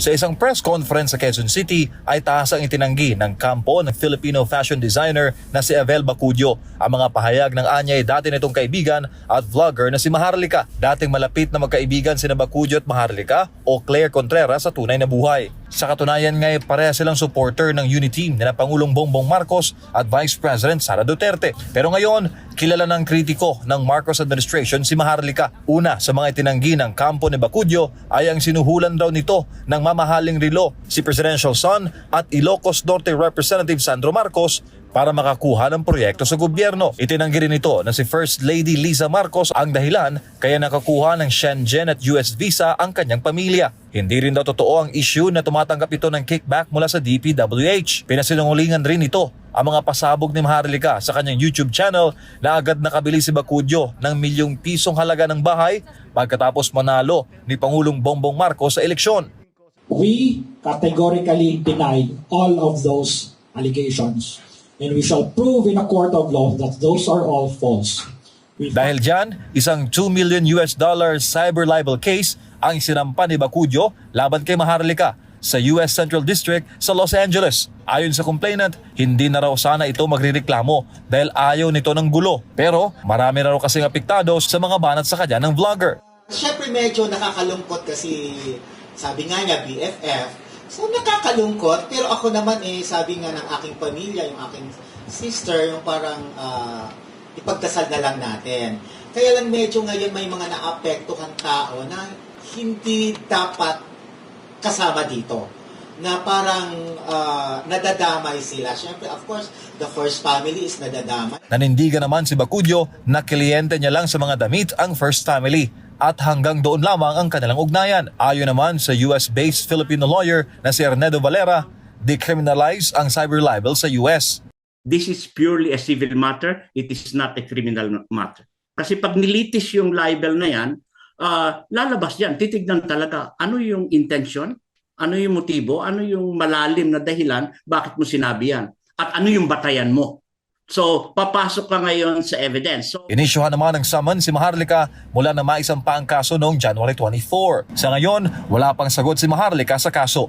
Sa isang press conference sa Quezon City ay taas ang itinanggi ng kampo ng Filipino fashion designer na si Avel Bacudio. Ang mga pahayag ng anya ay dati nitong kaibigan at vlogger na si Maharlika. Dating malapit na magkaibigan sina Bacudio at Maharlika o Claire Contreras sa tunay na buhay. Sa katunayan nga ay pareha silang supporter ng unity na Pangulong Bongbong Marcos at Vice President Sara Duterte. Pero ngayon, kilala ng kritiko ng Marcos administration si Maharlika. Una sa mga itinanggi ng kampo ni Bacudio ay ang sinuhulan daw nito ng mamahaling relo si Presidential Son at Ilocos Norte Representative Sandro Marcos para makakuha ng proyekto sa gobyerno. Itinanggi rin ito na si First Lady Liza Marcos ang dahilan kaya nakakuha ng Shenzhen at US visa ang kanyang pamilya. Hindi rin daw totoo ang issue na tumatanggap ito ng kickback mula sa DPWH. Pinasinungulingan rin ito ang mga pasabog ni Maharlika sa kanyang YouTube channel na agad nakabili si Bacudio ng milyong pisong halaga ng bahay pagkatapos manalo ni Pangulong Bongbong Marcos sa eleksyon. We categorically denied all of those allegations. And we shall prove in a court of law that those are all false. We Dahil dyan, isang 2 million US dollar cyber libel case ang sinampa ni Bacudio laban kay Maharlika sa US Central District sa Los Angeles. Ayon sa complainant, hindi na raw sana ito magrireklamo dahil ayaw nito ng gulo. Pero marami na raw kasing apektado sa mga banat sa kanya ng vlogger. Siyempre medyo nakakalungkot kasi sabi nga niya BFF. So nakakalungkot pero ako naman eh sabi nga ng aking pamilya, yung aking sister, yung parang ah, ipagdasal na lang natin. Kaya lang medyo ngayon may mga naapektuhan tao na hindi dapat kasama dito na parang ah, nadadamay sila. Siyempre, of course, the first family is nadadamay. Nanindigan naman si Bacudio na kliyente niya lang sa mga damit ang first family at hanggang doon lamang ang kanilang ugnayan. Ayon naman sa US-based Filipino lawyer na si Ernedo Valera, decriminalize ang cyber libel sa US. this is purely a civil matter. It is not a criminal matter. Kasi pag nilitis yung libel na yan, ah, lalabas yan. Titignan talaga ano yung intention, ano yung motibo, ano yung malalim na dahilan, bakit mo sinabi yan, at ano yung batayan mo. So, papasok ka ngayon sa evidence. So, Inisyuhan naman ng summon si Maharlika mula na maisampa ang kaso noong January 24. Sa ngayon, wala pang sagot si Maharlika sa kaso.